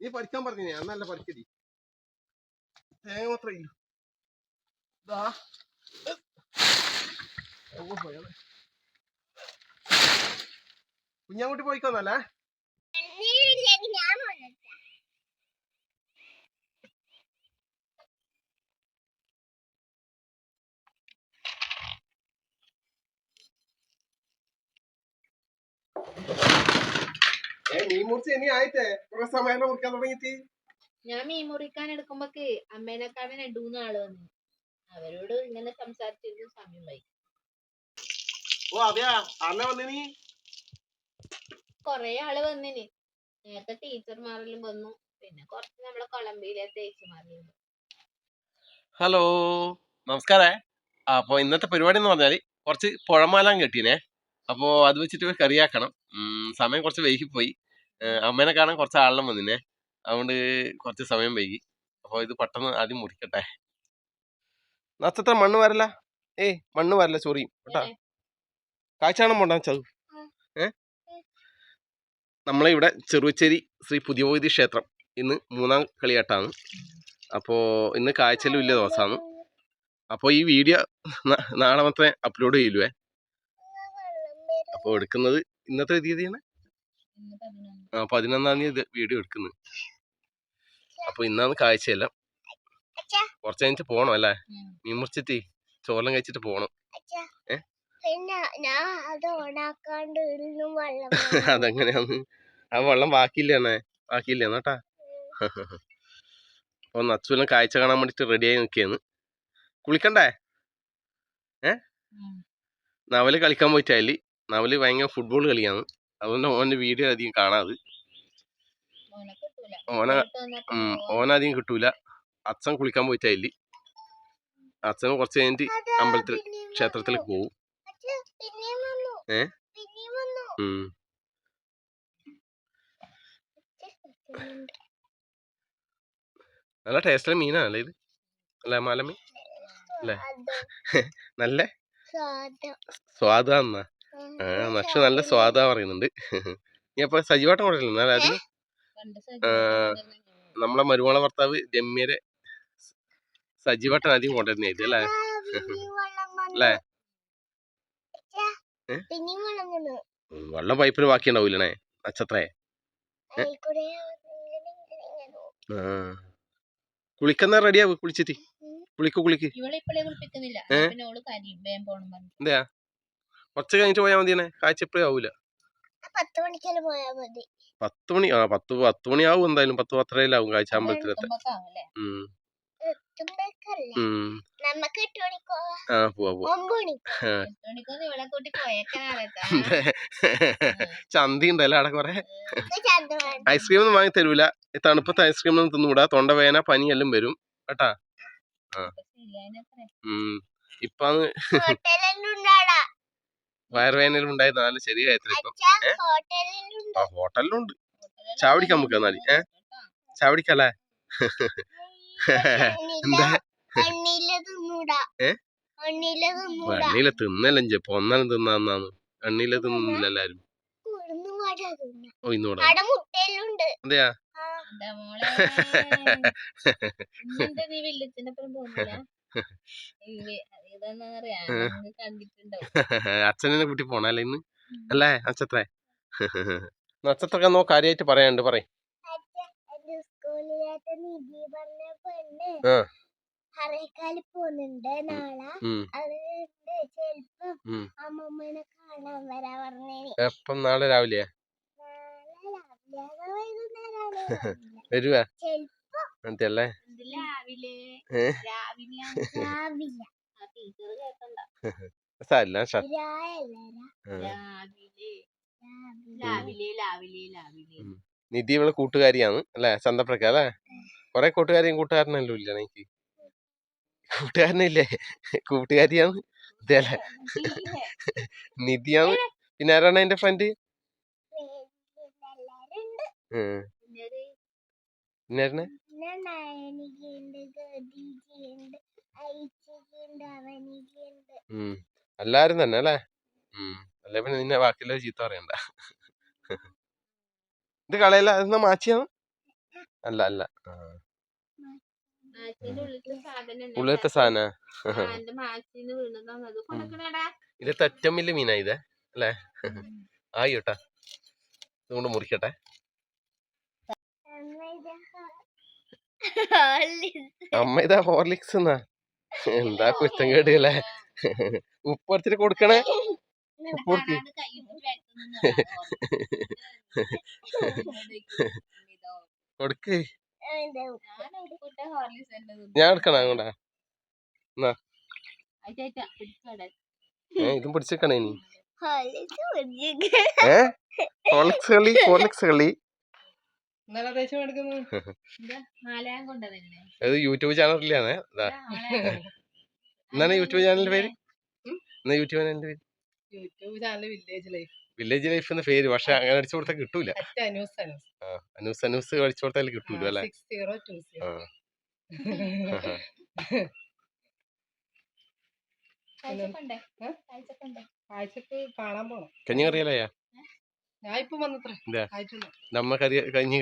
നീ പഠിക്കാൻ പറഞ്ഞേ അന്നല്ല പഠിക്കടി. തേങ്ങ മാത്രമേ ഇല്ലൂ ദാ. ഓ, പോയാലേ. കുഞ്ഞാൻകുട്ടി പോയിക്കോന്നല്ലേ? ഞാൻ മുറിച്ച് ഇനി ആയിട്ടേ. കുറെ സമയം മുറിക്കാൻ തുടങ്ങിയിട്ട്. ഞാൻ മീൻ മുറിക്കാൻ എടുക്കുമ്പോക്ക് അമ്മേനെക്കാളും രണ്ടു മൂന്ന് ആൾ വന്നു. അവരോട് ഇങ്ങനെ സംസാരിച്ചിരുന്ന സമയം വൈകി ഓ അതെയാ? അന്ന വന്നേ നീ കൊറേ ആൾ വന്നിന്. നേരത്തെ ടീച്ചർമാരെല്ലാം വന്നു. പിന്നെ കുറച്ച് നമ്മളെ കൊളംബിയിലെ ചേച്ചിമാരെല്ലാം വന്നു. ഹലോ നമസ്കാരേ. അപ്പൊ ഇന്നത്തെ പരിപാടി എന്ന് പറഞ്ഞാൽ കുറച്ച് പുഴമാലാം കെട്ടീനെ. അപ്പോ അത് വെച്ചിട്ട് കറിയാക്കണം. സമയം കുറച്ച് വൈകിപ്പോയി. അമ്മേനെ കാണാൻ കുറച്ച് ആളെല്ലാം വന്നിനെ. അതുകൊണ്ട് കുറച്ച് സമയം വൈകി. അപ്പൊ ഇത് പെട്ടെന്ന് ആദ്യം മുറിക്കട്ടെ. നക്ഷത്ര മണ്ണ് വരല്ല ഏയ് മണ്ണ് വരല്ല ചൊറിയും കേട്ടാ? കാഴ്ചാണം പോണ്ടാ ചതു ഏ? നമ്മളെ ഇവിടെ ചെറുച്ചേരി ശ്രീ പുതിയവൈദ്യ ക്ഷേത്രം. ഇന്ന് മൂന്നാം കളിയാട്ടാണ്. അപ്പോൾ ഇന്ന് കാഴ്ചയിലും ഇല്ല ദിവസമാണ് അപ്പോൾ ഈ വീഡിയോ നാളെ മാത്രമേ അപ്ലോഡ് ചെയ്യൂലേ അപ്പോൾ എടുക്കുന്നത് ഇന്നത്തെ പതിനൊന്ന്. ആ പതിനൊന്നാം തീയതി വീഡിയോ എടുക്കുന്നത് അപ്പൊ ഇന്നാന്ന് കാഴ്ചയെല്ലാം. കുറച്ച് കഴിഞ്ഞിട്ട് പോണം അല്ലേ. മീൻ മുറിച്ചിട്ട് ചോറെല്ലാം കഴിച്ചിട്ട് പോണം. അതെങ്ങനെയാന്ന് ആ വെള്ളം ബാക്കിയില്ല ബാക്കിയില്ലേ ബാക്കിയില്ല കേട്ടാ അപ്പൊ നച്ചുവിനെ കാഴ്ച കാണാൻ വേണ്ടിട്ട് റെഡിയായി നിൽക്കുകയാണ് കുളിക്കണ്ടേ? ഏ? നവൽ കളിക്കാൻ പോയിട്ടായി നവൽ ഭയങ്കര ഫുട്ബോൾ കളിയാണ്. അതുകൊണ്ട് ഓന്റെ വീഡിയോ അധികം കാണാതെ. ഓന. ഓനധികം കിട്ടൂല. അച്ഛൻ കുളിക്കാൻ പോയിട്ടായില്ല അച്ഛൻ കുറച്ച് കഴിഞ്ഞിട്ട് അമ്പലത്തിൽ ക്ഷേത്രത്തിലേക്ക് പോവും. ഏ? നല്ല ടേസ്റ്റിലെ മീനാണല്ലേ ഇത്? അല്ല മാലമീൻ അല്ലേ? നല്ല? സ്വാദം. സ്വാദാന്നാ. നക്ഷ നല്ല സ്വാദാ പറയുന്നുണ്ട്. നീ അപ്പൊ സജീവാട്ടം കൊടുക്കില്ല എന്നാൽ അത് നമ്മളെ മരുമോളെ ഭർത്താവ് രമ്യരെ സജീവട്ടൻ ആദ്യം കൊണ്ടുവരുന്നതായിട്ട് അല്ലേ. അല്ലേ? വെള്ളം പൈപ്പിന് ബാക്കി ഉണ്ടാവൂലേ ആ. കുളിക്കുന്ന റെഡിയാവ് കുളിച്ചിട്ട്. കുളിക്കു കുളിക്ക്. എന്തെയാ? എന്താ കുറച്ച് കഴിഞ്ഞിട്ട് പോയാൽ മതിയാണേ കാഴ്ച എപ്പോഴും ആവൂല. ആ പത്ത് മണി ആ പത്ത് പത്ത് മണി ആവും എന്തായാലും. പത്ത് പത്തരയിലാവും കാഴ്ച അമ്പലത്തിലെത്താൻ മണിക്കോ ആ പോവാ പോവാ. ചന്തി ഉണ്ടല്ലോ അവിടെ കൊറേ. ഐസ്ക്രീം ഒന്നും വാങ്ങി തരൂല. ഈ തണുപ്പത്തെ ഐസ്ക്രീം ഒന്നും തിന്നുകൂടാ. തൊണ്ടവേന പനിയെല്ലാം വരും. കേട്ടാ? ഉം. ഇപ്പൊ വയറുവേനലും ഉണ്ടായിരുന്നു. നല്ല ശരിയായിട്ടില്ല ഇപ്പം. ആ ഹോട്ടലിലുണ്ട്. ചാവടിക്കാൻ നമുക്ക് എന്നാൽ, ഏ? ചാവടിക്കല്ലേ എന്താ? എണ്ണീല തിന്നല്ലേ ഇപ്പൊ ഒന്നാലും തിന്നാന്നാന്ന്. എണ്ണീല തിന്നില്ല എല്ലാരും. കുടുന്നു പാടാ തിന്ന. ഓ ഇന്നോടാ അതെയാ? നീ കണ്ടിട്ടുണ്ടാവും അച്ഛനെ കൂട്ടി പോണല്ലേ ഇന്ന്? അല്ലേ നക്ഷത്രേ? നക്ഷത്രക്കെ നോ കാര്യമായിട്ട് പറയാനുണ്ട് പറയും. നാളെ. ചെലപ്പം. അമ്മമ്മനെ കാണാൻ വരാ പറഞ്ഞേനി. എപ്പം? നാളെ രാവിലെ നാളെ രാവിലെ വൈകുന്നേരമാണ് പറഞ്ഞില്ല. വരുവാ? രാവിലെ? രാവിലെ. രാവിലെ നിധി ഇവൾ കൂട്ടുകാരിയാണ് അല്ലെ? ചന്തപ്രക്ക അല്ലേ? കൊറേ കൂട്ടുകാരിയും കൂട്ടുകാരനല്ലോ ഇല്ല എനിക്ക്? കൂട്ടുകാരനില്ലേ? കൂട്ടുകാരിയാണ്. അതെയല്ലേ അല്ലേ? നിധിയാണ്. പിന്നെ ആരാണ് എന്റെ ഫ്രണ്ട് പിന്നെ എല്ലാരും തന്നെ അല്ലേ? ഉം. അല്ലെ പിന്നെ നിന്നെ ബാക്കിയുള്ള ചീത്ത പറയണ്ട. ഇത് കളയല്ല എന്നാ മാച്ചിയാണ് അല്ല അല്ല. ഉള്ളിലത്തെ സാധനം ഇത് ഏറ്റവും വലിയ മീനാ ഇത് അല്ലേ? ആയിട്ടാ. കേട്ടാ ഇതുകൊണ്ട് മുറിക്കട്ടെ. അമ്മ ഇതാ ഹോർലിക്സ് എന്നാ? എന്താ കുറ്റം കേട് അല്ലേ ഉപ്പ് കൊടുക്കണേ. ഉപ്പ് കൊടുക്ക്. ഞാൻ എടുക്കണ? അങ്ങോട്ടാ. ഇതും പിടിച്ചേക്കണേ ഇനി. ഏ? ഹോർലിക്സ് കളി ഹോർലിക്സ് കളി. അത് യൂട്യൂബ് ചാനലിലാണ്. ഇതാ എന്താണ് യൂട്യൂബ് ചാനലിന്റെ പേര്? എന്നാ യൂട്യൂബ് ചാനലിന്റെ പേര്? YouTube channel village life. Village life എന്ന പേര് പക്ഷെ അങ്ങനെ അടിച്ചു കൊടുത്താൽ കിട്ടൂല. അനൂസ് അനൂസ്. അടിച്ചു കൊടുത്താൽ കിട്ടൂല അല്ലേ? ആഴ്ചക്ക് കാണാൻ പോണം. കഞ്ഞി കറിയല്ലയാ ബ്യൂട്ടീഷ്യൻ നമ്മ കറി കഞ്ഞി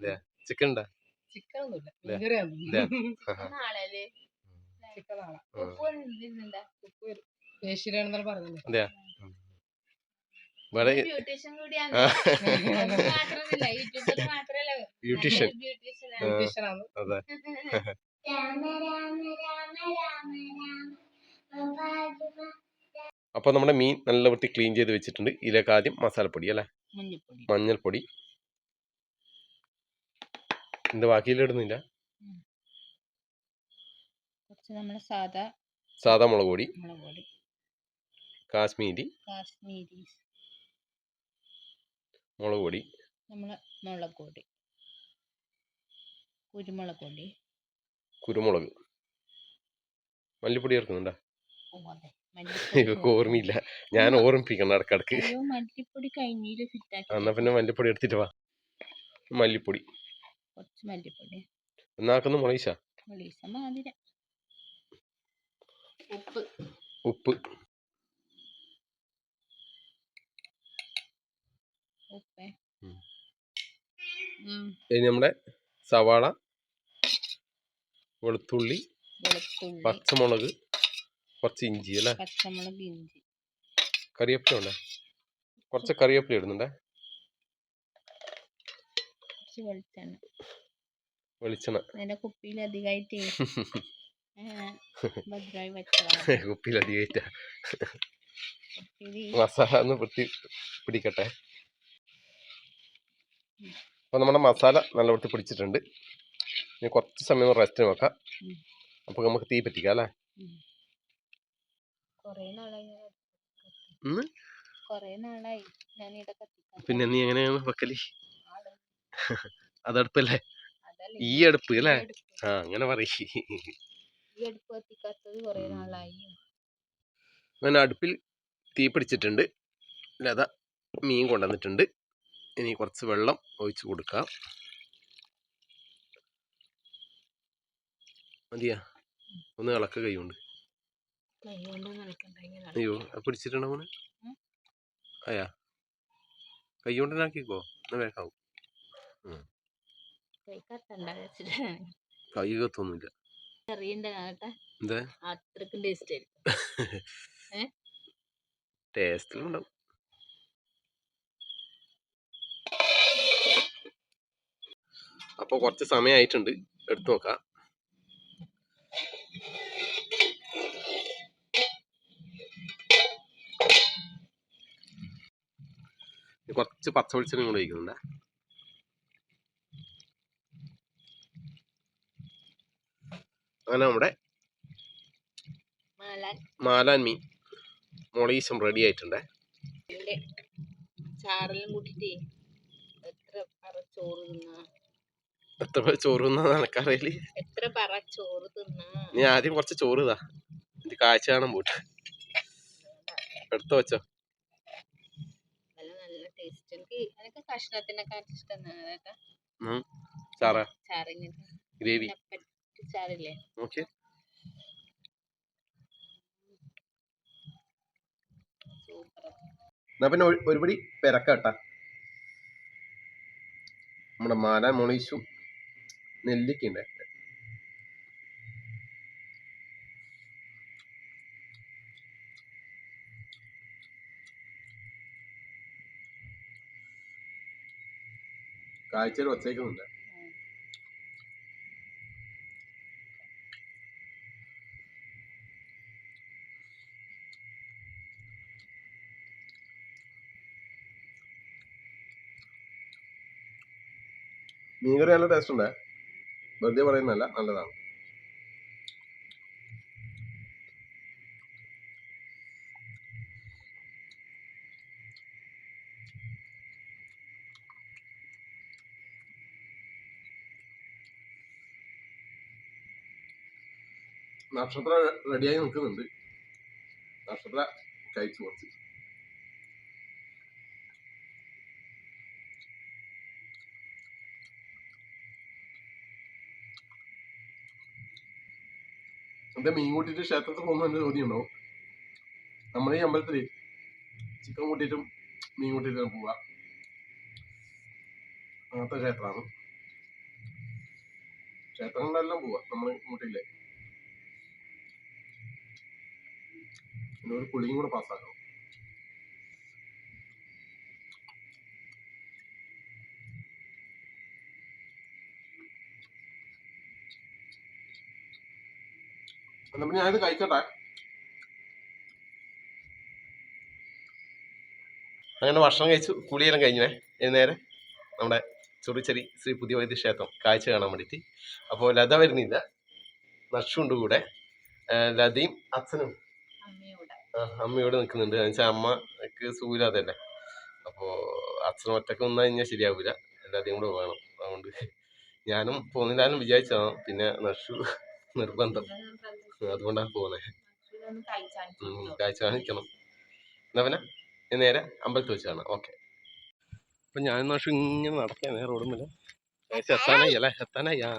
ഇതാ. ചിക്കൻ ഉണ്ടാ ചിക്കൻ ഒന്നുമില്ല അപ്പൊ നമ്മുടെ മീൻ നല്ല വൃത്തി ക്ലീൻ ചെയ്ത് വെച്ചിട്ടുണ്ട്. ഇതിലേക്ക് ആദ്യം മസാലപ്പൊടി അല്ലേ? മഞ്ഞൾപ്പൊടി. എന്താ ബാക്കിയിലിടുന്നില്ല? സാധാ സാധാ മുളക് പൊടി. കാശ്മീരി. കാശ്മീരി. മുളക് പൊടി. മുളക് പൊടി. കുരുമുളക് പൊടി. കുരുമുളക്. മല്ലിപ്പൊടി ചേർക്കുന്നുണ്ടോ. ഇവക്ക് ഓർമ്മയില്ല. ഞാൻ ഓർമ്മിപ്പിക്കണം ഇടക്കിടക്ക് മല്ലിപ്പൊടി എന്നാ പിന്നെ മല്ലിപ്പൊടി എടുത്തിട്ട് വാ. മല്ലിപ്പൊടി. കുറച്ച് മല്ലിപ്പൊടി. എന്നാക്കുന്നു മുളീശ? മാതിര. ഉപ്പ്. ഉപ്പ്. ഇനി നമ്മുടെ സവാള വെളുത്തുള്ളി. പച്ചമുളക് കുറച്ച് ഇഞ്ചി അല്ലേ? പച്ചമുളക് ഇഞ്ചി. കറിവേപ്പില ഉണ്ടേ കുറച്ച് കറിവേപ്പില ഇടുന്നുണ്ടേ? കുറച്ച് വെളിച്ചെണ്ണ. വെളിച്ചെണ്ണ. അതിന്റെ കുപ്പിയിൽ അധികമായിട്ട് ഭദ്രമായി വെച്ചതാണ് കുപ്പിയിലധികമായിട്ട് കുപ്പിയിൽ മസാല ഒന്ന് പിടി പിടിക്കട്ടെ. അപ്പൊ നമ്മുടെ മസാല നല്ല വൃത്തി പിടിച്ചിട്ടുണ്ട്. ഇനി കുറച്ച് സമയം റെസ്റ്റ് വെക്കാം അപ്പോൾ അപ്പൊ നമുക്ക് തീ പറ്റിക്കാം അല്ലേ? കൊറേ നാളായി ഞാൻ. കൊറേ നാളായി ഞാൻ ഇവിടെ കത്തിക്കാൻ പിന്നെ നീ എങ്ങനെയാണ് വെക്കൽ? അതടുപ്പല്ലേ? ഈ അടുപ്പ് അല്ലേ. ആ അങ്ങനെ പറയ്. ഈ അടുപ്പ് കത്തിക്കാത്തത് കൊറേ. നാളായി. അങ്ങനെ അടുപ്പിൽ തീ പിടിച്ചിട്ടുണ്ട്. ലത മീൻ കൊണ്ടുവന്നിട്ടുണ്ട്. ഇനി കുറച്ച് വെള്ളം ഒഴിച്ച് കൊടുക്കാം. മതിയാ. ഒന്ന് ഇളക്ക കൈ കൊണ്ട്. അയ്യോ പിടിച്ചിട്ടുണ്ടോ മോനെ? അയ്യാ അയാ. കൈ കൊണ്ട് ആക്കിക്കോ എന്നാ വേഗാവും കൈ കത്തൊന്നുമില്ല. ടേസ്റ്റിലുണ്ടാവും അപ്പോൾ കുറച്ച് സമയമായിട്ടുണ്ട് എടുത്തു നോക്കാം. കുറച്ച് പച്ച വെളിച്ചെണ്ണ കൂടെ ഒഴിക്കുന്നുണ്ട്. അങ്ങനെ നമ്മുടെ മാലാൻ. മീൻ മുളീശം റെഡി ആയിട്ടുണ്ട്. ഇതിന്റെ ചാറെല്ലാം കൂട്ടിട്ടേ എത്ര പറ ചോറ് തിന്നാ? എത്ര പേര് ചോറ് തിന്നാ നിനക്കറിയില്ല എത്ര പറ ചോറ് തിന്നാ? നീ ആദ്യം കുറച്ച് ചോറ് ഇതാ. എന്റെ കാഴ്ച കാണാൻ പോട്ടെ എടുത്തു വെച്ചോ. എനിക്ക് കഷ്ണത്തിനെക്കാട്ടും ഇഷ്ടം ചാറിങ്ങനത്തെ ഗ്രേവി. പറ്റി ചാറില്ലേ ഓക്കെ. സൂപ്പർ എന്നാ പിന്നെ ഒരു- ഒരുപടി പെരക്കട്ടാ. നമ്മുടെ മാല മൊണീഷും നെല്ലിക്കുണ്ട് കാഴ്ചയിൽ വച്ചേക്കുന്നുണ്ട്. മീൻകറി നല്ല ടേസ്റ്റ് ഉണ്ട്. വെറുതെ പറയുന്നല്ല നല്ലതാണ്. നക്ഷത്ര റെഡിയായി നിൽക്കുന്നുണ്ട്. നക്ഷത്ര കഴിച്ചു കുറച്ച് എന്റെ മീൻ കൂട്ടിയിട്ട് ക്ഷേത്രത്തിൽ പോകുമ്പോൾ എന്റെ ചോദ്യം ഉണ്ടാവും നമ്മുടെ ഈ അമ്പലത്തിൽ ചിക്കൻ കൂട്ടിയിട്ടും മീൻ കൂട്ടിയിട്ടും പോവുക. അങ്ങനത്തെ ക്ഷേത്രമാണ്. ക്ഷേത്രങ്ങളിലെല്ലാം പോവാ നമ്മൾ കൂട്ടിയില്ലേ പിന്നെ ഒരു കുളിയും കൂടെ പാസ്സാക്കണം. പിന്നെ ഞാനിത് കഴിച്ചോട്ടെ. അങ്ങനെ ഭക്ഷണം കഴിച്ചു കുളിയെല്ലാം കഴിഞ്ഞേ നേരെ നമ്മുടെ ചൊറിച്ചെറി ശ്രീ പുതിയ വൈദ്യ ക്ഷേത്രം കാഴ്ച കാണാൻ വേണ്ടിയിട്ട്. അപ്പോൾ ലത വരുന്നില്ല. നഷുണ്ട് കൂടെ. ലതയും അച്ഛനും അമ്മയോടെ ഇവിടെ നിൽക്കുന്നുണ്ട്. എന്നുവെച്ചാൽ അമ്മയ്ക്ക് സുഖമില്ലാതല്ലേ അപ്പോൾ അച്ഛൻ ഒറ്റയ്ക്ക് നിന്നാൽ കഴിഞ്ഞാൽ ശരിയാവില്ല എല്ലാത്തിനും കൂടെ വേണം അതുകൊണ്ട് ഞാനും പോകുന്നില്ലാലും വിചാരിച്ചതാണ്. പിന്നെ നഷു നിർബന്ധം. അതുകൊണ്ടാണ് പോകുന്നത് കാഴ്ച കാണിക്കണം എന്നാ പിന്നെ? നേരെ അമ്പലത്തിൽ വെച്ചാണ്. ഓക്കെ. അപ്പം ഞാൻ നഷു ഇങ്ങനെ നടക്കാൻ നേരെ ഏകദേശം എത്താനായി അല്ലേ? എത്താനായി? ആ.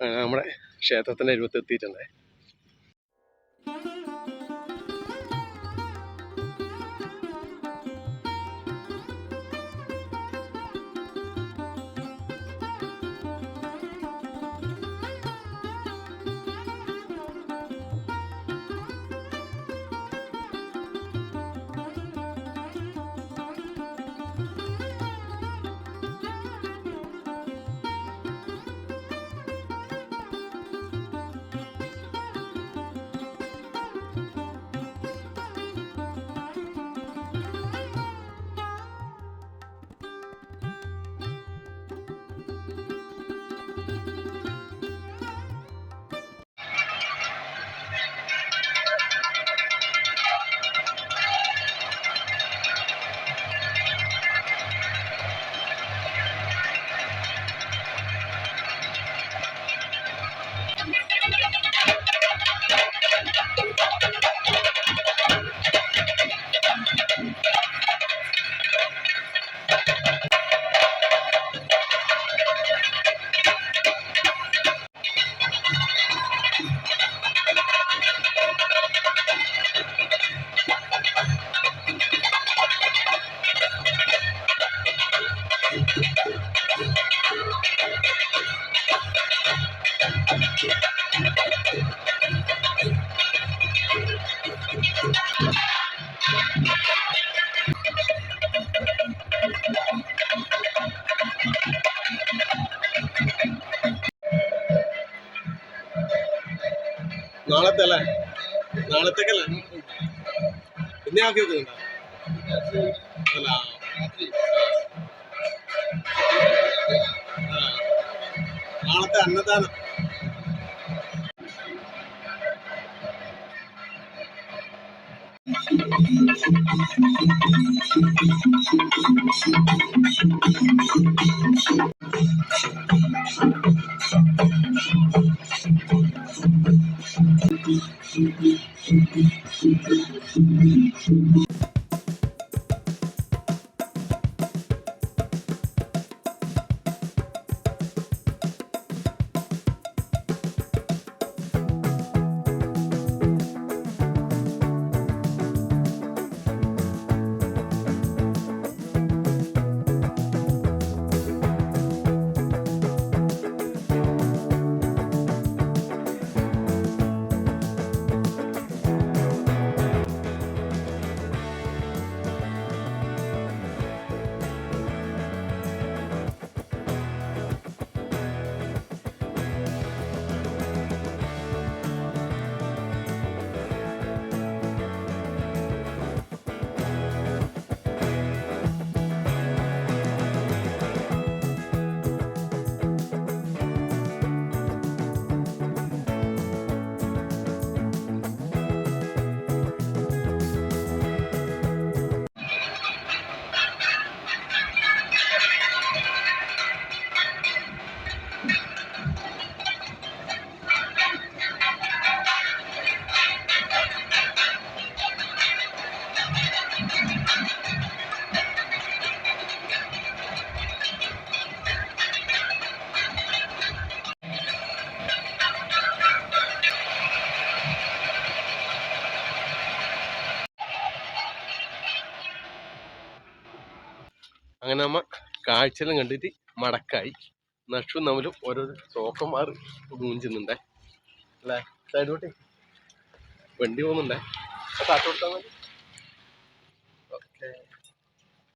നമ്മുടെ ക്ഷേത്രത്തിന്റെ അരുവത്ത് നാളത്തെ അല്ലേ നാളത്തേക്കല്ലേ? പിന്നെ ആക്കി നാളത്തെ അന്നദാനം. കാഴ്ചയെല്ലാം കണ്ടിട്ട് മടക്കായി. നഷും തമ്മിലും ഓരോ ചോക്കന്മാർ മൂഞ്ചുന്നുണ്ടേ അല്ലേ? സൈഡോട്ട് വണ്ടി പോകുന്നുണ്ടേ? കാട്ട് കൊടുത്താൽ മതി.